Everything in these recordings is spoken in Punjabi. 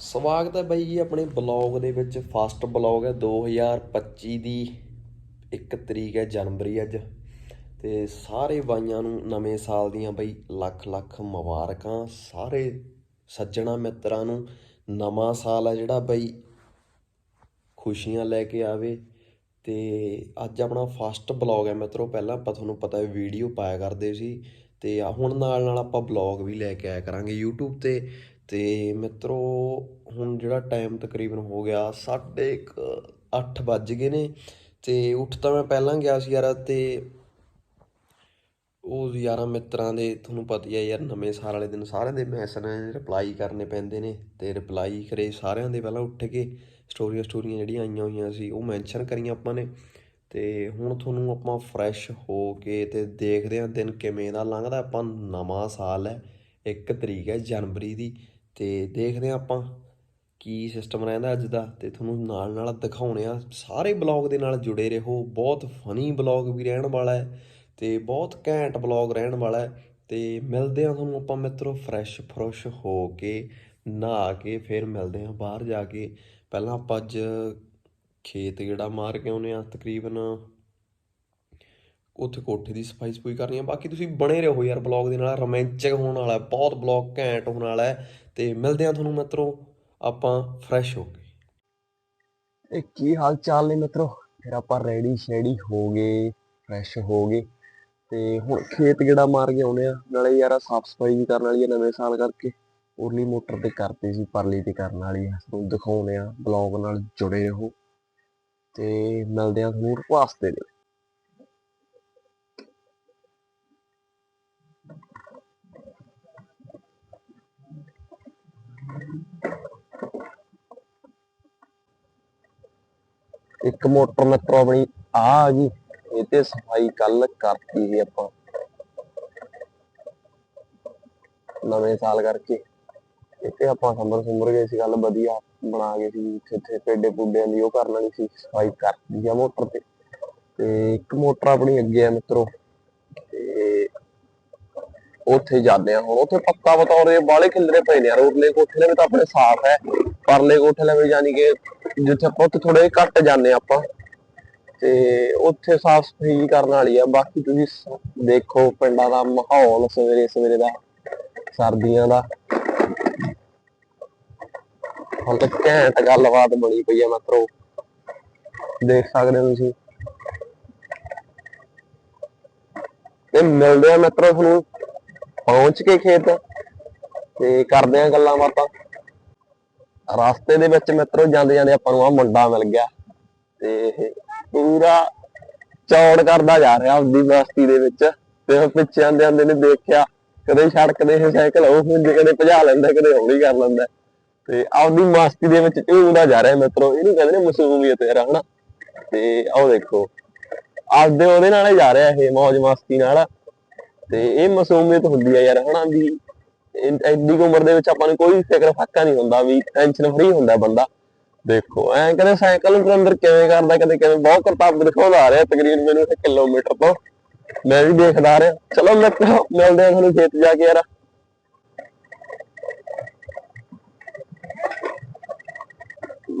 ਸਵਾਗਤ ਹੈ ਬਾਈ ਜੀ ਆਪਣੇ ਬਲੌਗ ਦੇ ਵਿੱਚ ਫਸਟ ਬਲੌਗ ਹੈ 2025 ਦੀ। 1 ਤਰੀਕ ਹੈ ਜਨਵਰੀ ਅੱਜ। ਤੇ ਸਾਰੇ ਬਾਈਆਂ ਨੂੰ ਨਵੇਂ ਸਾਲ ਦੀਆਂ ਬਈ ਲੱਖ ਲੱਖ ਮੁਬਾਰਕਾਂ। ਸਾਰੇ ਸੱਜਣਾ ਮਿੱਤਰਾਂ ਨੂੰ ਨਵਾਂ ਸਾਲ ਹੈ ਜਿਹੜਾ ਬਾਈ ਖੁਸ਼ੀਆਂ ਲੈ ਕੇ ਆਵੇ। ਤੇ ਅੱਜ ਆਪਣਾ ਫਸਟ ਬਲੌਗ ਹੈ ਮਿੱਤਰੋ, ਪਹਿਲਾਂ ਆਪਾਂ ਤੁਹਾਨੂੰ ਪਤਾ ਹੈ ਵੀਡੀਓ ਪਾਇਆ ਕਰਦੇ ਸੀ। ਅਤੇ ਆ ਹੁਣ ਨਾਲ ਨਾਲ ਆਪਾਂ ਬਲੌਗ ਵੀ ਲੈ ਕੇ ਆਇਆ ਕਰਾਂਗੇ YouTube ਤੇ ਤੇ ਮਿੱਤਰੋ ਹੁਣ ਜਿਹੜਾ ਟਾਈਮ ਤਕਰੀਬਨ ਹੋ ਗਿਆ ਸਾਢੇ ਕੁ ਅੱਠ ਵੱਜ ਗਏ ਨੇ ਤੇ ਉੱਠ ਤਾਂ ਮੈਂ ਪਹਿਲਾਂ ਗਿਆ ਸੀ ਯਾਰ ਤੇ ਉਹ ਯਾਰਾਂ ਮਿੱਤਰਾਂ ਦੇ ਤੁਹਾਨੂੰ ਪਤਾ ਹੀ ਹੈ ਯਾਰ ਨਵੇਂ ਸਾਲ ਵਾਲੇ ਦਿਨ ਸਾਰਿਆਂ ਦੇ ਮੈਸੇਜ ਰਿਪਲਾਈ ਕਰਨੇ ਪੈਂਦੇ ਨੇ ਤੇ ਰਿਪਲਾਈ ਕਰੇ ਸਾਰਿਆਂ ਦੇ ਪਹਿਲਾਂ ਉੱਠ ਕੇ ਸਟੋਰੀਆਂ ਸਟੋਰੀਆਂ ਜਿਹੜੀਆਂ ਆਈਆਂ ਹੋਈਆਂ ਸੀ ਉਹ ਮੈਂਸ਼ਨ ਕਰੀਆਂ ਆਪਾਂ ਨੇ। ਤੇ ਹੁਣ ਤੁਹਾਨੂੰ ਆਪਾਂ ਫਰੈਸ਼ ਹੋ ਕੇ ਤੇ ਦੇਖਦੇ ਹਾਂ ਦਿਨ ਕਿਵੇਂ ਦਾ ਲੰਘਦਾ। ਆਪਾਂ ਨਵਾਂ ਸਾਲ ਹੈ 1 ਤਰੀਕ ਹੈ ਜਨਵਰੀ ਦੀ ਤੇ ਦੇਖਦੇ ਹਾਂ ਆਪਾਂ ਕੀ ਸਿਸਟਮ ਰਹਿੰਦਾ ਅੱਜ ਦਾ ਤੇ ਤੁਹਾਨੂੰ ਨਾਲ ਨਾਲ ਦਿਖਾਉਣੇ ਆ ਸਾਰੇ ਬਲੌਗ ਦੇ ਨਾਲ ਜੁੜੇ ਰਹੋ, ਬਹੁਤ ਫਨੀ ਬਲੌਗ ਵੀ ਰਹਿਣ ਵਾਲਾ ਹੈ ਤੇ ਬਹੁਤ ਘੈਂਟ ਬਲੌਗ ਰਹਿਣ ਵਾਲਾ ਹੈ ਤੇ ਮਿਲਦੇ ਆ ਤੁਹਾਨੂੰ ਆਪਾਂ ਮਿੱਤਰੋ ਫਰੈਸ਼ ਫਰੁਸ਼ ਹੋ ਕੇ, ਨਹਾ ਕੇ ਫਿਰ ਮਿਲਦੇ ਆ ਬਾਹਰ ਜਾ ਕੇ। ਪਹਿਲਾਂ ਆਪਾਂ ਅੱਜ ਖੇਤ ਗੇੜਾ ਮਾਰ ਕੇ ਆਉਨੇ ਆ ਤਕਰੀਬਨ। ਉੱਥੇ ਕੋਠੇ ਦੀ ਸਫ਼ਾਈ ਸਫੂਈ ਕਰਨੀ ਆ। ਬਾਕੀ ਤੁਸੀਂ ਬਣੇ ਰਹੋ ਯਾਰ ਬਲੌਗ ਦੇ ਨਾਲ। ਰੋਮਾਂਚਕ ਹੋਣ ਵਾਲਾ ਬਹੁਤ ਬਲੌਗ ਘੈਂਟ ਹੋਣ ਵਾਲਾ ਹੈ। ਤੇ ਮਿਲਦੇ ਆ ਤੁਹਾਨੂੰ ਮਿੱਤਰੋ, ਆਪਾਂ ਫਰੈਸ਼ ਹੋ ਕੇ। ਇਹ ਕੀ ਹਾਲ ਚਾਲ ਨੇ ਮਿੱਤਰੋ? ਫਿਰ ਆਪਾਂ ਰੈਡੀ ਸ਼ੈਡੀ ਹੋ ਗਏ ਫਰੈਸ਼ ਹੋ ਗਏ। ਤੇ ਹੁਣ ਖੇਤ ਗੇੜਾ ਮਾਰ ਕੇ ਆਉਨੇ ਆ ਨਾਲੇ ਯਾਰ ਸਾਫ਼ ਸਫ਼ਾਈ ਵੀ ਕਰਨ ਵਾਲੀ ਆ ਨਵੇਂ ਸਾਲ ਕਰਕੇ। ਉਰਲੀ ਮੋਟਰ ਤੇ ਕਰਤੇ ਸੀ, ਪਰਲੀ ਤੇ ਕਰਨ ਵਾਲੀ ਆ। ਤੁਹਾਨੂੰ ਦਿਖਾਉਨੇ ਆ ਬਲੌਗ ਨਾਲ ਜੁੜੇ ਰਹੋ। ਤੇ ਮਿਲਦੇ ਆ ਤੁਹਾਨੂੰ ਵਾਸਤੇ ਦੇ ਇੱਕ ਮੋਟਰ ਮਿੱਤਰੋ ਆਪਣੀ ਆ ਆ ਗਈ, ਇਹ ਤੇ ਸਫ਼ਾਈ ਕੱਲ ਕਰਤੀ ਸੀ ਆਪਾਂ। ਨਵੇਂ ਸਾਲ ਕਰਕੇ। ਇੱਥੇ ਆਪਾਂ ਸੰਭਰ ਸੁੰਬਰ ਗਏ ਸੀ ਗੱਲ ਵਧੀਆ। ਬਣਾ ਗਏ ਸੀ ਇੱਥੇ ਇੱਥੇ ਪੇਡੇ ਪੁੱਡਿਆਂ ਦੀ ਉਹ ਕਰਨ ਵਾਲੀ ਸੀ, ਸਫ਼ਾਈ ਕਰਤੀ ਆ ਮੋਟਰ ਤੇ। ਤੇ ਇੱਕ ਮੋਟਰ ਆਪਣੀ ਅੱਗੇ ਆ ਮਿੱਤਰੋ, ਤੇ ਉੱਥੇ ਜਾਂਦੇ ਆ ਹੁਣ। ਉੱਥੇ ਪੱਕਾ ਬਤੌਰੇ ਬਾਲੇ ਖਿਲਰੇ ਪਏ ਨੇ ਯਾਰ, ਉਰਲੇ ਕੋਠੇ ਵੀ ਤਾਂ ਆਪਣੇ ਸਾਫ਼ ਹੈ। ਪਰਲੇ ਕੋਠੇ ਵੀ ਜਾਨੀ ਕਿ ਜਿੱਥੇ ਆਪਾਂ ਉੱਥੇ ਥੋੜੇ ਘੱਟ ਜਾਂਦੇ ਆਪਾਂ। ਤੇ ਉੱਥੇ ਸਾਫ਼ ਸਫ਼ਾਈ ਕਰਨ ਵਾਲੀ ਆ। ਬਾਕੀ ਤੁਸੀਂ ਦੇਖੋ ਪਿੰਡਾਂ ਦਾ ਮਾਹੌਲ ਸਵੇਰੇ ਸਵੇਰੇ ਦਾ, ਸਰਦੀਆਂ ਦਾ। ਹੁਣ ਤਾਂ ਘੈਂਟ ਗੱਲਬਾਤ ਬਣੀ ਪਈ ਆ ਮਿੱਤਰੋ ਦੇਖ ਸਕਦੇ ਹੋ ਤੁਸੀਂ। ਤੇ ਮਿਲਦੇ ਆ ਮਿੱਤਰੋ ਤੁਹਾਨੂੰ। ਪਹੁੰਚ ਕੇ ਖੇਤ ਤੇ ਕਰਦੇ ਆ ਗੱਲਾਂ ਬਾਤਾਂ। ਰਸਤੇ ਦੇ ਵਿੱਚ ਮਿੱਤਰੋ ਜਾਂਦੇ ਜਾਂਦੇ ਆਪਾਂ ਨੂੰ ਆ ਮੁੰਡਾ ਮਿਲ ਗਿਆ। ਤੇ ਪੂਰਾ ਚੌੜ ਕਰਦਾ ਜਾ ਰਿਹਾ ਆਪਦੀ ਬਸਤੀ ਦੇ ਵਿੱਚ। ਤੇ ਉਹ ਪਿੱਛੇ ਆਂਦੇ ਆਂਦੇ ਨੇ ਦੇਖਿਆ, ਕਦੇ ਸੜਕ ਦੇ ਸਾਈਕਲ ਉਹ ਹੁੰਦੇ, ਕਦੇ ਭਜਾ ਲੈਂਦਾ, ਕਦੇ ਹੌਲੀ ਕਰ ਲੈਂਦਾ। ਤੇ ਆਪਦੀ ਮਸਤੀ ਦੇ ਵਿੱਚ ਝੂਮਦਾ ਜਾ ਰਿਹਾ ਮਿੱਤਰੋ? ਇਹਨੂੰ ਕਹਿੰਦੇ ਨੇ ਮਸੂਮੀਅਤ ਯਾਰ ਹਨਾ ਤੇ ਆਹ ਦੇਖੋ। ਆਪਦੇ ਉਹਦੇ ਨਾਲ ਜਾ ਰਿਹਾ ਇਹ ਮौज ਮਸਤੀ ਨਾਲ। ਤੇ ਇਹ ਮਸੂਮੀਅਤ ਹੁੰਦੀ ਆ ਯਾਰ, ਹਨਾ ਵੀ ਇੰਨੀ ਉਮਰ ਦੇ ਵਿੱਚ ਆਪਾਂ ਨੂੰ ਕੋਈ ਫਿਕਰ ਫਾਕਾ ਨਹੀਂ ਹੁੰਦਾ ਵੀ ਟੈਨਸ਼ਨ ਫਰੀ ਹੁੰਦਾ ਬੰਦਾ। ਦੇਖੋ, ਐਂ ਕਹਿੰਦੇ ਸਾਈਕਲ ਨੂੰ ਅੰਦਰ ਕਿਵੇਂ ਕਰਦਾ, ਕਦੇ ਕਿਵੇਂ ਬਹੁਤ ਕਰਤੱਵ ਦਿਖਾਉਂਦਾ ਆ ਰਿਹਾ ਤਕਰੀਬਨ ਮੈਨੂੰ ਇੱਕ ਕਿਲੋਮੀਟਰ ਤੋਂ। ਮੈਂ ਵੀ ਦੇਖਦਾ ਆ ਰਿਹਾ। ਚਲੋ ਮਿੱਤਰੋ, ਮਿਲਦੇ ਆ ਤੁਹਾਨੂੰ ਖੇਤ ਜਾ ਕੇ ਯਾਰ।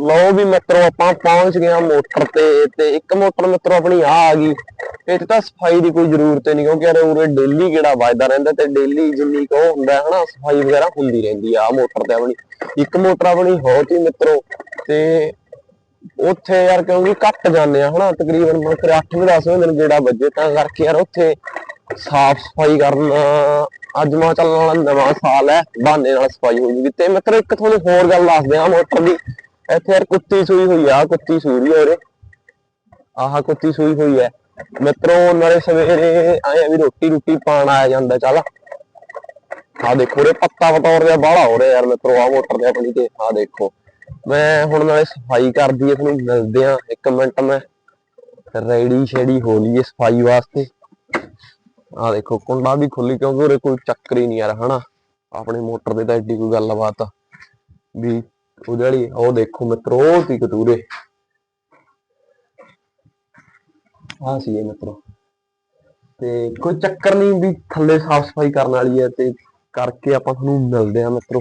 ਲਓ ਵੀ ਮਿੱਤਰੋ, ਆਪਾਂ ਪਹੁੰਚ ਗਏ ਆ ਮੋਟਰ ਤੇ ਤੇ ਇੱਕ ਮੋਟਰ ਮਿੱਤਰੋ ਆਪਣੀ ਆ ਆ ਗਈ। ਇਹ 'ਚ ਤਾਂ ਸਫ਼ਾਈ ਦੀ ਕੋਈ ਜ਼ਰੂਰਤ ਨਹੀਂ, ਕਿਉਂਕਿ ਯਾਰ ਉਰੇ ਡੇਲੀ ਕਿਹੜਾ ਵੱਜਦਾ ਰਹਿੰਦਾ ਤੇ ਡੇਲੀ ਜਿੰਨੀ ਕੁ ਹੁੰਦਾ ਹੈ ਹਨਾ, ਸਫ਼ਾਈ ਵਗੈਰਾ ਹੁੰਦੀ ਰਹਿੰਦੀ ਆ ਮੋਟਰ ਤੇ ਆਪਣੀ। ਇੱਕ ਮੋਟਰ ਆਪਣੀ ਬਹੁਤ ਹੀ ਮਿੱਤਰੋ, ਤੇ ਉੱਥੇ ਯਾਰ ਕਿਉਂਕਿ ਘੱਟ ਜਾਂਦੇ ਆ ਹਨਾ, ਤਕਰੀਬਨ ਮੈਂ ਫਿਰ 8 10 ਦਿਨ ਜਿਹੜਾ ਵੱਜੇ, ਤਾਂ ਕਰਕੇ ਯਾਰ ਉੱਥੇ ਸਾਫ਼ ਸਫ਼ਾਈ ਕਰਨਾ, ਅੱਜ ਮਾ ਚੱਲਣ ਵਾਲਾ ਨਵਾਂ ਸਾਲ ਹੈ, ਬਹਾਨੇ ਨਾਲ ਸਫ਼ਾਈ ਹੋ ਜੂਗੀ ਤੇ ਮਿੱਤਰ, ਇੱਕ ਤੁਹਾਨੂੰ ਹੋਰ ਗੱਲ ਦੱਸਦੇ ਆ ਮੋਟਰ ਦੀ। ਇੱਥੇ ਯਾਰ ਕੁੱਤੀ ਸੂਈ ਹੋਈ ਆ ਕੁੱਤੀ ਸੂਰੀ ਹੋਰੇ। ਆਹ ਕੁੱਤੀ ਸੂਈ ਹੋਈ ਹੈ ਮਿੱਤਰੋ, ਨਾਲੇ ਸਵੇਰੇ ਆਏ ਵੀ ਰੋਟੀ ਰੋਟੀ ਪਾਣ ਆਇਆ ਜਾਂਦਾ, ਚੱਲ। ਆ ਦੇਖੋ ਰੇ ਪੱਤਾ ਬਤੌਰ ਦਾ ਬਾਹਲਾ ਹੋ ਰਿਹਾ ਯਾਰ ਮਿੱਤਰੋ ਆ ਮੋਟਰ ਤੇ ਆਪਣੀ ਤੇ ਆ ਦੇਖੋ। ਮੈਂ ਹੁਣ ਨਾਲੇ ਸਫ਼ਾਈ ਕਰਦੀ ਐ ਤੁਹਾਨੂੰ ਮਿਲਦੇ ਆ, ਇੱਕ ਮਿੰਟ ਮੈਂ। ਰੈਡੀ ਸ਼ੈਡੀ ਹੋ ਲਈਏ ਸਫ਼ਾਈ ਵਾਸਤੇ। ਆ ਦੇਖੋ, ਕੁੰਡਾ ਵੀ ਖੁੱਲੀ ਕਿਉਂਕਿ ਉਰੇ ਕੋਈ ਚੱਕਰ ਹੀ ਨਹੀਂ ਯਾਰ, ਹਨਾ? ਆਪਣੀ ਮੋਟਰ ਦੇ ਤਾਂ ਐਡੀ ਕੋਈ ਗੱਲਬਾਤ ਵੀ ਉਹਦੇ ਵਾਲੀ, ਉਹ ਦੇਖੋ ਮਿੱਤਰੋ, ਉਹ ਸੀ ਕਤੂਰੇ। ਆ ਸੀ ਇਹ ਮਿੱਤਰੋ। ਤੇ ਕੋਈ ਚੱਕਰ ਨਹੀਂ ਵੀ ਥੱਲੇ ਸਾਫ਼ ਸਫ਼ਾਈ ਕਰਨ ਵਾਲੀ ਹੈ ਤੇ ਕਰਕੇ ਆਪਾਂ ਤੁਹਾਨੂੰ ਮਿਲਦੇ ਆ ਮਿੱਤਰੋ।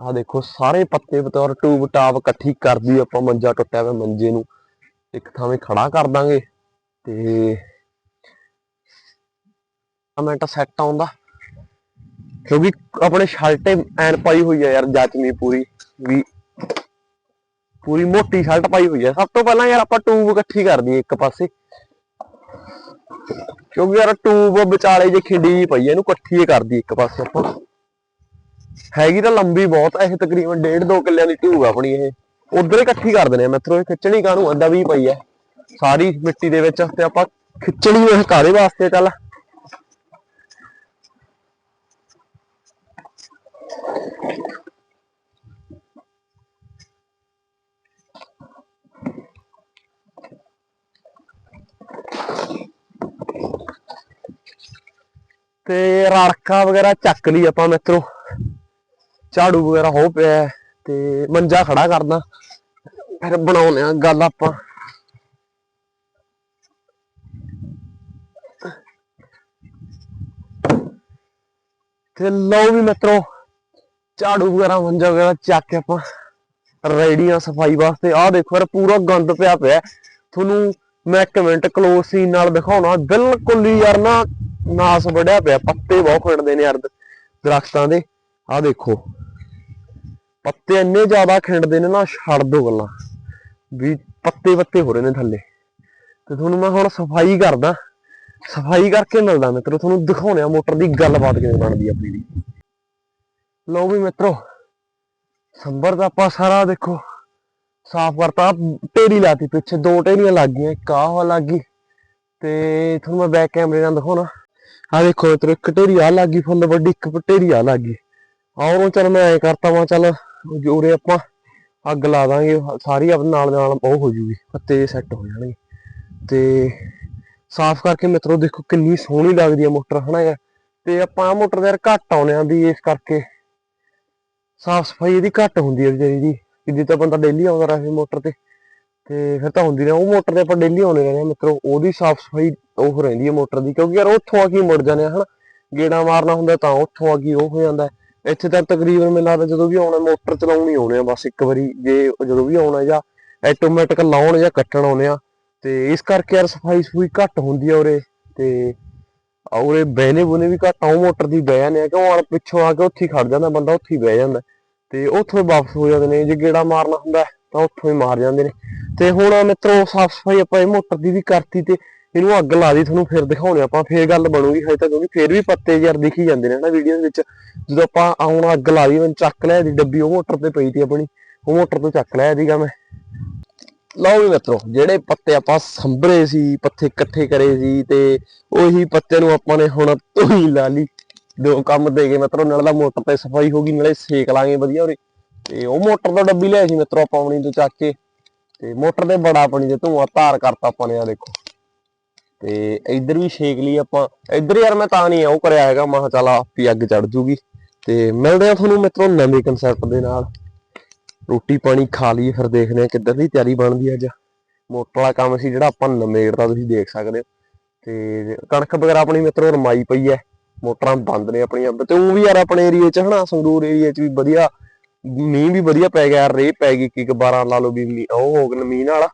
ਆ ਦੇਖੋ, ਸਾਰੇ ਪੱਤੇ ਬਤੌਰ ਟੂਬ ਟਾਪ ਇਕੱਠੀ ਕਰਦੀ ਆਪਾਂ ਮੰਜਾ ਟੁੱਟਿਆ ਹੋਇਆ ਮੰਜੇ ਨੂੰ। ਇੱਕ ਥਾਵੇਂ ਖੜਾ ਕਰ ਦਾਂਗੇ ਤੇ ਆ ਮਿੰਟ ਸੈੱਟ ਆਉਂਦਾ। ਕਿਉਂਕਿ ਆਪਣੇ ਸ਼ਰਟੇ ਐਨ ਪਾਈ ਹੋਈ ਆ ਯਾਰ, ਜੱਚਮੀ ਪੂਰੀ। ਵੀ ਪੂਰੀ ਮੋਟੀ ਸ਼ਰਟ ਪਾਈ ਹੋਈ ਹੈ ਸਭ ਤੋਂ ਪਹਿਲਾਂ ਯਾਰ ਆਪਾਂ ਟੂਬ ਇਕੱਠੀ ਕਰਦੀ ਆ ਇੱਕ ਪਾਸੇ। ਕਿਉਂਕਿ ਯਾਰ ਟੂਬ ਵਿਚਾਲੇ ਜੇ ਖਿੰਡੀ ਜਿਹੀ ਪਈ ਆ, ਇਹਨੂੰ ਇਕੱਠੀ ਹੀ ਕਰਦੀ ਇੱਕ ਪਾਸੇ ਆਪਾਂ। ਹੈਗੀ ਤਾਂ ਲੰਬੀ ਬਹੁਤ ਆ, ਇਹ ਤਕਰੀਬਨ 1.5 2 ਕਿੱਲਿਆਂ ਦੀ ਟੂਬ ਆਪਣੀ ਇਹ। ਉਧਰ ਹੀ ਇਕੱਠੀ ਕਰ ਦਿੰਦੇ ਆ ਮਿੱਤਰੋ ਇਹ ਖਿੱਚਣੀ ਕਾਹਨੂੰ ਅੱਡਾ ਵੀ ਪਈ ਹੈ ਸਾਰੀ ਮਿੱਟੀ ਦੇ ਵਿੱਚ ਤੇ ਆਪਾਂ ਖਿੱਚਣੀ ਇਹ ਕਾਰੇ ਵਾਸਤੇ ਚੱਲ? ਤੇ ਰੜਕਾ ਵਗੈਰਾ ਚੱਕ ਲਈ ਆਪਾਂ ਮਿੱਤਰੋ। ਝਾੜੂ ਵਗੈਰਾ ਹੋ ਪਿਆ ਤੇ ਮੰਜਾ ਖੜਾ ਕਰਦਾ ਫਿਰ ਬਣਾਉਨੇ ਆ ਗੱਲ ਆਪਾਂ। ਤੇ ਲਓ ਵੀ ਮਿੱਤਰੋ, ਝਾੜੂ ਵਗੈਰਾ, ਮੰਜਾ ਵਗੈਰਾ ਚੱਕ ਕੇ ਆਪਾਂ ਰੈਡੀਆਂ ਸਫ਼ਾਈ ਵਾਸਤੇ। ਆਹ ਦੇਖੋ ਯਾਰ, ਪੂਰਾ ਗੰਦ ਪਿਆ ਪਿਆ ਤੁਹਾਨੂੰ ਮੈਂ ਇੱਕ ਮਿੰਟ ਕਲੋਜ਼ ਸੀਨ ਨਾਲ ਦਿਖਾਉਣਾ। ਬਿਲਕੁਲ ਹੀ ਯਾਰ ਨਾ ਨਾਸ ਵੱਡਿਆ ਪਿਆ, ਪੱਤੇ ਬਹੁਤ ਖਿੰਡਦੇ ਨੇ ਯਾਰ ਦਰਖਤਾਂ ਦੇ। ਆਹ ਦੇਖੋ, ਪੱਤੇ ਇੰਨੇ ਜ਼ਿਆਦਾ ਖਿੰਡਦੇ ਨੇ ਨਾ, ਛੱਡ ਦੋ ਗੱਲਾਂ। ਵੀ ਪੱਤੇ ਪੱਤੇ ਹੋ ਰਹੇ ਨੇ ਥੱਲੇ। ਤੇ ਤੁਹਾਨੂੰ ਮੈਂ ਹੁਣ ਸਫ਼ਾਈ ਕਰਦਾ। ਸਫ਼ਾਈ ਕਰਕੇ ਮਿਲਦਾ ਮਿੱਤਰੋ, ਤੁਹਾਨੂੰ ਦਿਖਾਉਣੇ ਆ ਮੋਟਰ ਦੀ ਗੱਲਬਾਤ ਕਿਵੇਂ ਬਣਦੀ ਆਪਣੀ। ਦੀ ਲਓ ਵੀ ਮਿੱਤਰੋ, ਸੰਭਰ ਦਾ ਆਪਾਂ ਸਾਰਾ ਦੇਖੋ, ਸਾਫ਼ ਕਰਤਾ। ਢੇਰੀ ਲਾਤੀ ਪਿੱਛੇ, ਦੋ ਢੇਰੀਆਂ ਲੱਗ ਗਈਆਂ, ਇੱਕ ਆਹ ਲੱਗ ਗਈ। ਤੇ ਤੁਹਾਨੂੰ ਮੈਂ ਬੈਕ ਕੈਮਰੇ ਨਾਲ ਦਿਖਾਉਣਾ। ਆ ਦੇਖੋ ਇੱਧਰ ਇੱਕ ਢੇਰੀ ਆ ਲੱਗ ਗਈ, ਫੁੱਲ ਵੱਡੀ, ਇੱਕ ਢੇਰੀ ਆ ਲੱਗ ਗਈ। ਔਰ ਮੈਂ ਐ ਕਰਤਾ ਵਾਂ ਚੱਲ ਜੋਰੇ ਆਪਾਂ ਅੱਗ ਲਾ ਦਾਂਗੇ, ਸਾਰੀ ਆਪਣੇ ਨਾਲ ਨਾਲ ਉਹ ਹੋ ਜੂਗੀ, ਪੱਤੇ ਸੈੱਟ ਹੋ ਜਾਣਗੇ। ਤੇ ਸਾਫ਼ ਕਰਕੇ ਮਿੱਤਰੋ, ਦੇਖੋ ਕਿੰਨੀ ਸੋਹਣੀ ਲੱਗਦੀ ਆ ਮੋਟਰ, ਹਨਾ ਯਾਰ? ਤੇ ਆਪਾਂ ਮੋਟਰ ਯਾਰ ਘੱਟ ਆਉਨੇ ਆ ਵੀ ਇਸ ਕਰਕੇ ਸਾਫ਼ ਸਫ਼ਾਈ ਇਹਦੀ ਘੱਟ ਹੁੰਦੀ ਹੈ ਵਿਚਾਰੀ ਦੀ। ਜਿੱਦੀ ਤਾਂ ਬੰਦਾ ਡੇਲੀ ਆਉਂਦਾ ਰਹੇ ਮੋਟਰ ਤੇ। ਤੇ ਫਿਰ ਤਾਂ ਹੁੰਦੀ ਨਾ, ਉਹ ਮੋਟਰ ਤੇ ਆਪਾਂ ਡੇਲੀ ਆਉਨੇ ਰਹਿੰਦੇ ਆ ਮਿੱਤਰੋ, ਉਹਦੀ ਸਾਫ਼ ਸਫ਼ਾਈ ਉਹ ਰਹਿੰਦੀ ਹੈ ਮੋਟਰ ਦੀ, ਕਿਉਂਕਿ ਯਾਰ ਉੱਥੋਂ ਆ ਕੇ ਮੁੜ ਜਾਂਦੇ ਆ, ਹਨਾ? ਗੇੜਾ ਮਾਰਨਾ ਹੁੰਦਾ ਤਾਂ ਉੱਥੋਂ ਆ ਕੇ ਉਹ ਹੋ ਜਾਂਦਾ ਇੱਥੇ ਤਾਂ ਤਕਰੀਬਨ ਮੈਨੂੰ ਲੱਗਦਾ ਜਦੋਂ ਵੀ ਆਉਣਾ, ਮੋਟਰ ਚਲਾਉਣੀ ਆਉਣੇ ਆ ਬਸ ਇੱਕ ਵਾਰੀ, ਜੇ ਜਦੋਂ ਵੀ ਆਉਣਾ ਜਾਂ ਆਟੋਮੈਟਿਕ ਲਾਉਣ ਜਾਂ ਕੱਟਣ ਆਉਣੇ ਆ, ਤੇ ਇਸ ਕਰਕੇ ਯਾਰ ਸਫ਼ਾਈ ਸਫੂਈ ਘੱਟ ਹੁੰਦੀ ਆ ਉਰੇ, ਤੇ ਆ ਉਰੇ ਬਹਿਨੇ ਬੁਨੇ ਵੀ ਘੱਟ ਆ, ਉਹ ਮੋਟਰ ਦੀ ਬਹਿ ਜਾਂਦੇ ਆ, ਕਿਉਂ ਆ ਪਿੱਛੋਂ ਆ ਕੇ ਉੱਥੇ ਹੀ ਖੜ ਜਾਂਦਾ, ਬੰਦਾ ਉੱਥੇ ਹੀ ਬਹਿ ਜਾਂਦਾ ਤੇ ਉੱਥੋਂ ਹੀ ਵਾਪਸ ਹੋ ਜਾਂਦੇ ਨੇ, ਜੇ ਗੇੜਾ ਮਾਰਨਾ ਹੁੰਦਾ ਤਾਂ ਉੱਥੋਂ ਹੀ ਮਾਰ ਜਾਂਦੇ ਨੇ। ਤੇ ਹੁਣ ਮਿੱਤਰੋ, ਸਾਫ਼ ਸਫ਼ਾਈ ਆਪਾਂ ਇਹ ਮੋਟਰ ਦੀ ਵੀ ਕਰਤੀ ਤੇ ਇਹਨੂੰ ਅੱਗ ਲਾ ਦੀ, ਤੁਹਾਨੂੰ ਫਿਰ ਦਿਖਾਉਣੇ ਆਪਾਂ, ਫੇਰ ਗੱਲ ਬਣੂਗੀ ਹਜੇ ਤੱਕ, ਕਿਉਂਕਿ ਫੇਰ ਵੀ ਪੱਤੇ ਯਾਰ ਦਿਖੀ ਜਾਂਦੇ ਨੇ ਨਾ ਵੀਡੀਓ ਵਿੱਚ। ਜਦੋਂ ਆਪਾਂ ਆਉਣ ਅੱਗ ਲਾ ਦੀ ਮੈਂ ਚੱਕ ਲਿਆ ਦੀ ਡੱਬੀ, ਉਹ ਮੋਟਰ ਤੇ ਪਈ ਤੀ ਆਪਣੀ, ਉਹ ਮੋਟਰ ਤੋਂ ਚੱਕ ਲਿਆ ਸੀਗਾ ਮੈਂ। ਲਓ ਵੀ ਮਿੱਤਰੋ, ਜਿਹੜੇ ਪੱਤੇ ਆਪਾਂ ਸੰਭਰੇ ਸੀ, ਪੱਤੇ ਇਕੱਠੇ ਕਰੇ ਸੀ ਤੇ ਉਹੀ ਪੱਤੇ ਨੂੰ ਆਪਾਂ ਨੇ ਹੁਣ ਧੋਈ ਲਾ ਲਈ। ਦੋ ਕੰਮ ਦੇ ਗਏ ਮਿੱਤਰੋ, ਨਾਲ ਦਾ ਮੋਟਰ ਤੇ ਸਫ਼ਾਈ ਹੋ ਗਈ, ਨਾਲੇ ਸੇਕ ਲਾਂਗੇ ਵਧੀਆ ਉਰੇ। ਤੇ ਉਹ ਮੋਟਰ ਤੋਂ ਡੱਬੀ ਲਿਆ ਸੀ ਮਿੱਤਰੋ ਆਪਾਂ ਤੋਂ ਚੱਕ ਕੇ। ਤੇ ਮੋਟਰ ਤੇ ਬੜਾ ਆਪਣੀ ਤੇ ਧੂਆ ਧਾਰ ਕਰਤਾ ਆਪਾਂ ਨੇ ਆ ਦੇਖੋ। ਤੇ ਇੱਧਰ ਵੀ ਛੇਕ ਲਈ ਆਪਾਂ। ਇੱਧਰ ਯਾਰ ਮੈਂ ਤਾਂ ਨਹੀਂ ਉਹ ਕਰਿਆ ਹੈਗਾ, ਮੈਂ ਕਿਹਾ ਆਪੀ ਅੱਗ ਚੜ ਜੂਗੀ। ਤੇ ਮਿਲਦੇ ਆ ਤੁਹਾਨੂੰ ਮਿੱਤਰੋ ਨਵੇਂ ਕਨਸੈਪਟ ਦੇ ਨਾਲ। ਰੋਟੀ ਪਾਣੀ ਖਾ ਲਈ ਫਿਰ ਦੇਖਦੇ ਆ ਕਿੱਧਰ ਦੀ ਤਿਆਰੀ ਬਣਦੀ ਅੱਜ। ਮੋਟਰ ਵਾਲਾ ਕੰਮ ਸੀ ਜਿਹੜਾ ਆਪਾਂ ਨਮੇੜਦਾ ਤੁਸੀਂ ਦੇਖ ਸਕਦੇ ਹੋ। ਤੇ ਕਣਕ ਵਗੈਰਾ ਆਪਣੀ ਮਿੱਤਰੋ ਰਮਾਈ ਪਈ ਐ। ਮੋਟਰਾਂ ਬੰਦ ਨੇ ਆਪਣੀਆਂ, ਤੇ ਉਹ ਵੀ ਯਾਰ ਆਪਣੇ ਏਰੀਏ 'ਚ ਹਨਾ, ਸੰਗਰੂਰ ਏਰੀਏ 'ਚ ਵੀ ਵਧੀਆ। ਮੀਂਹ ਵੀ ਵਧੀਆ ਪੈ ਗਿਆ ਯਾਰ ਰੇ ਪੈ ਗਈ ਕਿ 12 ਲਾ ਲਓ ਵੀ ਮੀਂਹ- ਉਹ ਹੋ ਗਿਆ ਮੀਂਹ ਨਾਲ।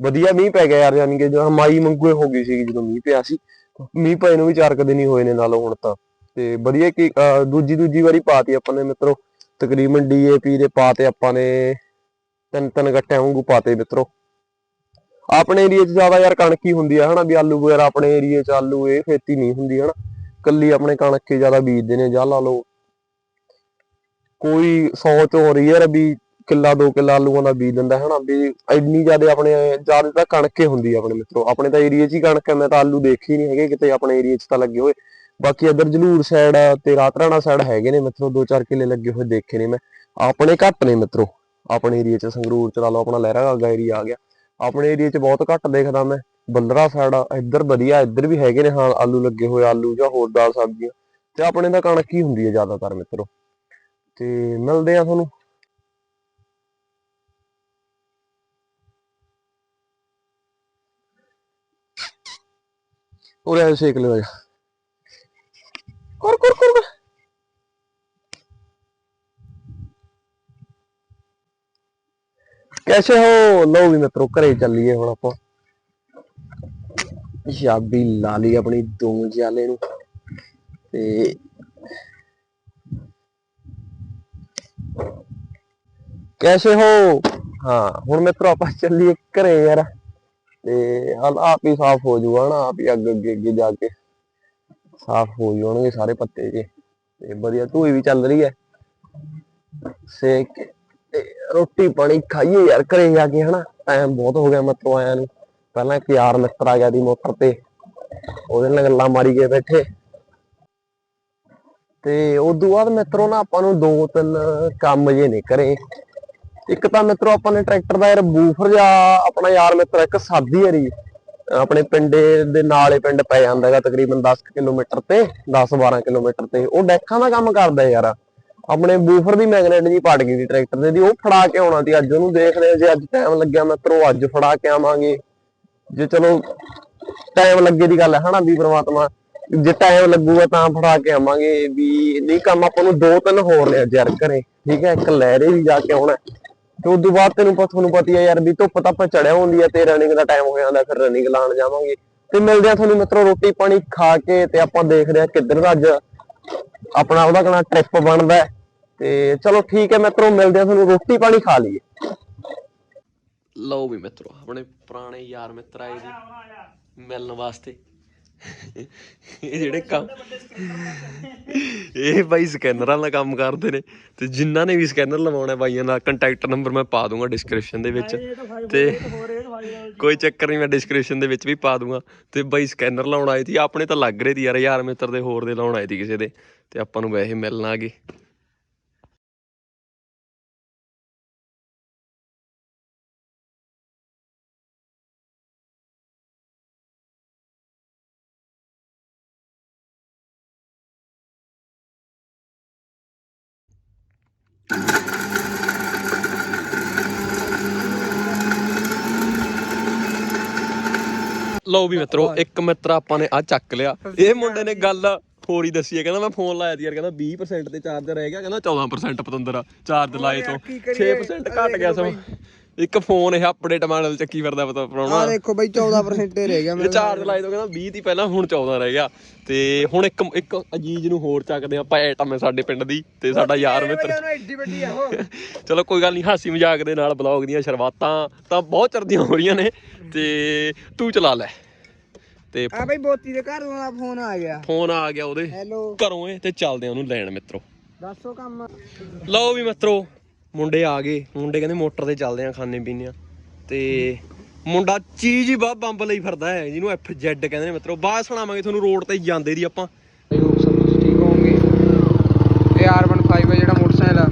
ਵਧੀਆ ਮੀਂਹ ਪੈ ਗਿਆ ਯਾਰ, ਯਾਨੀ ਕਿ ਜਦੋਂ ਮਾਈ ਮੰਗੂਏ ਹੋ ਗਈ ਸੀ ਜਦੋਂ ਮੀਂਹ ਪਿਆ ਸੀ। ਮੀਂਹ ਪਏ ਨੂੰ ਵੀ ਚਾਰ ਕੁ ਦਿਨ ਹੀ ਹੋਏ ਨੇ ਲਾ ਲਓ ਹੁਣ ਤਾਂ। ਤੇ ਵਧੀਆ ਕਿ ਅਹ ਦੂਜੀ ਦੂਜੀ ਵਾਰੀ ਪਾਤੀ ਆਪਾਂ ਨੇ ਮਿੱਤਰੋ। ਤਕਰੀਬਨ ਡੀਏਪੀ ਦੇ ਪਾਤੇ ਆਪਾਂ ਨੇ, ਤਿੰਨ ਤਿੰਨ ਗੱਟਿਆਂ ਵਾਂਗੂ ਪਾਤੇ ਮਿੱਤਰੋ। ਆਪਣੇ ਏਰੀਏ 'ਚ ਜ਼ਿਆਦਾ ਯਾਰ ਕਣਕ ਹੀ ਹੁੰਦੀ ਆ, ਹਨਾ ਵੀ ਆਲੂ ਵਗੈਰਾ ਆਪਣੇ ਏਰੀਏ 'ਚ, ਆਲੂ ਇਹ ਖੇਤੀ ਨਹੀਂ ਹੁੰਦੀ, ਹਨਾ। ਕੱਲੀ ਆਪਣੇ ਕਣਕ ਹੀ ਜ਼ਿਆਦਾ ਬੀਜਦੇ ਨੇ, ਜਾਂ ਲਾ ਲਓ ਕੋਈ 100 ਰਹੀ ਰੀਅਰ ਵੀ ਕਿੱਲਾ ਦੋ ਕਿੱਲਾ ਆਲੂਆਂ ਦਾ ਬੀਜ ਦਿੰਦਾ, ਹਨਾ? ਵੀ ਇੰਨੀ ਜ਼ਿਆਦਾ ਆਪਣੇ, ਜ਼ਿਆਦਾ ਤਾਂ ਹੀ ਹੁੰਦੀ ਆਪਣੇ ਮਿੱਤਰੋ। ਆਪਣੇ ਤਾਂ ਏਰੀਏ 'ਚ ਹੀ ਕਣਕ ਹੈ ਮੈਂ ਤਾਂ ਆਲੂ ਦੇਖੇ ਹੀ ਨਹੀਂ ਹੈਗੇ ਕਿਤੇ ਆਪਣੇ ਏਰੀਏ 'ਚ ਤਾਂ ਲੱਗੇ ਹੋਏ। ਬਾਕੀ ਇੱਧਰ ਜਲੂਰ ਸਾਈਡ ਤੇ ਰਾਤਰਾਣਾ ਸਾਈਡ ਹੈਗੇ ਨੇ ਮਿੱਤਰੋ ਦੋ ਚਾਰ ਕਿੱਲੇ ਲੱਗੇ ਹੋਏ ਦੇਖੇ ਨੇ ਮੈਂ। ਆਪਣੇ ਘੱਟ ਨੇ ਮਿੱਤਰੋ। ਆਪਣੇ ਏਰੀਏ 'ਚ ਸੰਗਰੂਰ ਚ ਲਾ ਲਓ, ਆਪਣਾ ਲਹਿਰਾ ਗਾਗਾ ਏਰੀਆ ਆ ਗਿਆ। ਆਪਣੇ ਏਰੀਏ 'ਚ ਬਹੁਤ ਘੱਟ ਦੇਖਦਾ ਮੈਂ। ਬੰਦਰਾ ਸਾਈਡ ਇੱਧਰ ਵਧੀਆ, ਇੱਧਰ ਵੀ ਹੈਗੇ ਨੇ, ਹਾਂ, ਆਲੂ ਲੱਗੇ ਹੋਏ, ਆਲੂ ਜਾਂ ਹੋਰ ਦਾਲ ਸਬਜ਼ੀਆਂ ਤੇ ਆਪਣੇ ਤਾਂ ਕਣਕ ਹੀ ਹੁੰਦੀ ਹੈ ਜ਼ਿਆਦਾਤਰ ਮਿੱਤਰੋ। ਤੇ ਮਿਲਦੇ ਆ ਤੁਹਾਨੂੰ। ਉਰੇ ਆਓ ਸੇਕ ਲਿਓ ਜਾ। ਕਰ ਕਰ ਕਰ। ਕੈਸੇ ਹੋ? ਲਓ ਵੀ ਮਿੱਤਰੋ, ਘਰੇ ਚੱਲੀਏ ਹੁਣ ਆਪਾਂ। ਸ਼ਾਬੀ ਲਾ ਲਈ ਆਪਣੀ ਦੋ ਜਾਲੇ ਨੂੰ। ਤੇ ਕੈਸੇ ਹੋ? ਹਾਂ, ਹੁਣ ਮਿੱਤਰੋ ਆਪਾਂ ਚੱਲੀਏ ਘਰੇ ਯਾਰ। ਤੇ ਹਾਲ ਆਪ ਹੀ ਸਾਫ਼ ਹੋ ਜਾਊਗਾ ਨਾ, ਆਪ ਹੀ ਅੱਗੇ ਅੱਗੇ ਅੱਗੇ ਜਾ ਕੇ। ਸਾਫ਼ ਹੋ ਜਾਣਗੇ ਸਾਰੇ ਪੱਤੇ ਜੇ। ਤੇ ਵਧੀਆ ਧੂਈ ਵੀ ਚੱਲ ਰਹੀ ਹੈ। ਸੇਕ ਰੋਟੀ ਪਾਣੀ ਖਾਈਏ ਯਾਰ, ਘਰੇ ਜਾ ਕੇ ਹਨਾ। ਟਾਈਮ ਬਹੁਤ ਹੋ ਗਿਆ ਮਤੋਂ ਆਇਆ ਨੂੰ। ਪਹਿਲਾਂ ਇੱਕ ਯਾਰ ਮਿੱਤਰ ਆ ਗਿਆ ਦੀ ਮੋਟਰ ਤੇ। ਉਹਦੇ ਨਾਲ ਗੱਲਾਂ ਮਾਰੀ ਗਏ ਬੈਠੇ। ਤੇ ਉਦੋਂ ਬਾਅਦ ਮਿੱਤਰੋ ਨਾ ਆਪਾਂ ਨੂੰ ਦੋ ਤਿੰਨ ਕੰਮ ਜੇ ਨੇ ਕਰੇ ਇੱਕ ਤਾਂ ਮਿੱਤਰੋ ਆਪਾਂ ਨੇ ਟਰੈਕਟਰ ਦਾ ਯਾਰ ਬੂਫਰ ਜਾਂ ਆਪਣਾ ਯਾਰ ਮਿੱਤਰ, ਇੱਕ ਸਾਦੀ ਹਰੀ ਆਪਣੇ ਪਿੰਡੇ ਦੇ ਨਾਲੇ ਪਿੰਡ ਪੈ ਜਾਂਦਾ ਹੈਗਾ ਤਕਰੀਬਨ 10 ਕਿਲੋਮੀਟਰ ਤੇ 10-12 ਕਿਲੋਮੀਟਰ ਤੇ। ਉਹ ਡੈਕਾਂ ਦਾ ਕੰਮ ਕਰਦਾ ਯਾਰ। ਆਪਣੇ ਬੂਫਰ ਦੀ ਮੈਗਨੇਟ ਜੀ ਪੜ ਗਈ ਸੀ ਟਰੈਕਟਰ ਦੀ, ਉਹ ਫੜਾ ਕੇ ਆਉਣਾ ਸੀ। ਅੱਜ ਉਹਨੂੰ ਦੇਖਦੇ ਆ ਜੇ ਅੱਜ ਟਾਈਮ ਲੱਗਿਆ ਮਿੱਤਰੋ, ਅੱਜ ਫੜਾ ਕੇ ਆਵਾਂਗੇ। ਜੇ ਚਲੋ ਟਾਈਮ ਲੱਗੇ ਦੀ ਗੱਲ ਹੈ ਹਨਾ ਵੀ ਪ੍ਰਮਾਤਮਾ, ਜੇ ਟਾਈਮ ਲੱਗੂਗਾ ਤਾਂ ਫੜਾ ਕੇ ਆਵਾਂਗੇ। ਵੀ ਨਹੀਂ ਕੰਮ ਆਪਾਂ ਨੂੰ ਦੋ ਤਿੰਨ ਹੋਰ ਨੇ ਅੱਜ ਯਾਰ ਘਰੇ ਠੀਕ ਹੈ, ਇੱਕ ਲਹਿਰੇ ਵੀ ਜਾ ਕੇ ਆਉਣਾ। ਹੈ। ਤੇ ਉਦੋਂ ਬਾਅਦ ਤੈਨੂੰ ਪਤਾ, ਤੁਹਾਨੂੰ ਪਤਾ ਹੀ ਹੈ ਯਾਰ ਵੀ ਧੁੱਪ ਤਾਂ ਆਪਾਂ ਚੜਿਆ ਹੁੰਦੀ ਹੈ ਤੇ ਰਨਿੰਗ ਦਾ ਟਾਈਮ ਹੋ ਜਾਂਦਾ, ਫਿਰ ਰਨਿੰਗ ਲਾਣ ਜਾਵਾਂਗੇ। ਤੇ ਮਿਲਦੇ ਆ ਤੁਹਾਨੂੰ ਮਿੱਤਰੋ ਰੋਟੀ ਪਾਣੀ ਖਾ ਕੇ ਤੇ ਆਪਾਂ ਦੇਖਦੇ ਆ ਕਿੱਧਰ ਦਾ ਅੱਜ ਆਪਣਾ ਉਹਦਾ ਕਹਣਾ ਟ੍ਰਿਪ ਬਣਦਾ ਤੇ ਚਲੋ ਠੀਕ ਹੈ ਮਿੱਤਰੋ, ਮਿਲਦੇ ਆ ਤੁਹਾਨੂੰ, ਰੋਟੀ ਪਾਣੀ ਖਾ ਲਈਏ। ਲਓ ਵੀ ਮਿੱਤਰੋ, ਆਪਣੇ ਪੁਰਾਣੇ ਯਾਰ ਮਿੱਤਰ ਆਏ ਜੀ। ਮਿਲਣ ਵਾਸਤੇ। ਇਹ ਜਿਹੜੇ ਕੰਮ ਇਹ ਬਾਈ ਸਕੈਨਰਾਂ ਦਾ ਕੰਮ ਕਰਦੇ ਨੇ ਤੇ ਜਿਨ੍ਹਾਂ ਨੇ ਵੀ ਸਕੈਨਰ ਲਵਾਉਣਾ ਬਾਈਆਂ ਦਾ ਕੰਟੈਕਟ ਨੰਬਰ ਮੈਂ ਪਾ ਦੂੰਗਾ ਡਿਸਕ੍ਰਿਪਸ਼ਨ ਦੇ ਵਿੱਚ ਤੇ ਕੋਈ ਚੱਕਰ ਨਹੀਂ ਮੈਂ ਡਿਸਕ੍ਰਿਪਸ਼ਨ ਦੇ ਵਿੱਚ ਵੀ ਪਾ ਦੂੰਗਾ। ਤੇ ਬਾਈ ਸਕੈਨਰ ਲਾਉਣ ਆਏ ਸੀ ਆਪਣੇ ਤਾਂ ਲੱਗ ਰਹੇ ਸੀ ਯਾਰ ਯਾਰ ਮਿੱਤਰ ਦੇ ਹੋਰ ਦੇ ਲਾਉਣ ਆਏ ਸੀ ਕਿਸੇ ਦੇ। ਤੇ ਆਪਾਂ ਨੂੰ ਵੈਸੇ ਮਿਲਣ ਆ ਗਏ। ਲਓ ਵੀ ਮਿੱਤਰੋ ਇੱਕ ਮਿੱਤਰ ਆਪਾਂ ਨੇ ਆ ਚੱਕ ਲਿਆ। ਇਹ ਮੁੰਡੇ ਨੇ ਗੱਲ ਹੋਰ ਹੀ ਦੱਸੀ ਹੈ ਕਹਿੰਦਾ ਮੈਂ ਫੋਨ ਲਾਇਆ ਸੀ ਯਾਰ ਕਹਿੰਦਾ 20% ਤੇ ਚਾਰਜਰ ਰਹਿ ਗਿਆ ਕਹਿੰਦਾ 14% ਪਤੰਦਰ ਆ ਚਾਰਜ ਲਾਏ ਤੋਂ। 6% ਘਟ ਗਿਆ ਸਮਾਂ। ਇੱਕ ਫੋਨ ਇਹ ਅਪਡੇਟ ਮਾਡਲ ਚੱਕੀ ਫਿਰਦਾ ਪਤਾ ਆ ਪਰਾਉਣਾ ਦੇਖੋ ਬਈ 14% ਹੀ ਰਹਿ ਗਿਆ ਇਹ ਚਾਰਜ ਲਾਏ ਤੋਂ ਕਹਿੰਦਾ 20 ਦੀ ਪਹਿਲਾਂ ਹੁਣ 14 ਰਹਿ ਗਿਆ। ਤੇ ਹੁਣ ਇੱਕ ਇੱਕ ਅਜੀਜ਼ ਨੂੰ ਹੋਰ ਚੱਕਦੇ ਆਪਾਂ ਐਟਮ ਹੈ ਸਾਡੇ ਪਿੰਡ ਦੀ ਤੇ ਸਾਡਾ ਯਾਰ ਮਿੱਤਰ। ਐਡੀ ਵੱਡੀ ਆ ਉਹ? ਚਲੋ ਕੋਈ ਗੱਲ ਨਹੀਂ ਹਾਸੀ ਮਜ਼ਾਕ ਦੇ ਨਾਲ ਬਲੌਗ ਦੀਆਂ ਸ਼ੁਰੂਆਤਾਂ ਤਾਂ ਬਹੁਤ ਚੜਦੀਆਂ ਹੋ ਰਹੀਆਂ ਨੇ ਤੇ ਤੂੰ ਚਲਾ ਲੈ। ਤੇ ਆ ਬਈ ਬੋਤੀ ਦੇ ਘਰ ਦਾ ਫੋਨ ਆ ਗਿਆ। ਫੋਨ ਆ ਗਿਆ ਉਹਦੇ। ਹੈਲੋ ਘਰੋਂ ਇਹ ਤੇ ਚੱਲਦੇ ਆ ਉਹਨੂੰ ਲੈਣ ਮਿੱਤਰੋ। ਦੱਸੋ ਕੰਮ। ਲਓ ਵੀ ਮਿੱਤਰੋ ਮੁੰਡੇ ਆ ਗਏ। ਮੁੰਡੇ ਕਹਿੰਦੇ ਮੋਟਰ ਤੇ ਚੱਲਦੇ ਆ ਖਾਣੇ ਪੀਣੇ ਆ। ਤੇ ਮੁੰਡਾ ਚੀਜ਼ ਹੀ ਬਾ ਬੰਬ ਲਈ ਫਿਰਦਾ ਹੈ, ਜਿਹਨੂੰ ਐਫ ਜ਼ੈਡ ਕਹਿੰਦੇ ਨੇ ਮਤਲਬ ਬਾਅਦ ਸੁਣਾਵਾਂਗੇ ਤੁਹਾਨੂੰ ਰੋਡ ਤੇ ਜਾਂਦੇ ਦੀ ਆਪਾਂ। ਤੁਸੀਂ ਠੀਕ ਹੋਵੋਗੇ? ਇਹ R15 ਹੈ ਜਿਹੜਾ ਮੋਟਰਸਾਈਕਲ ਆ।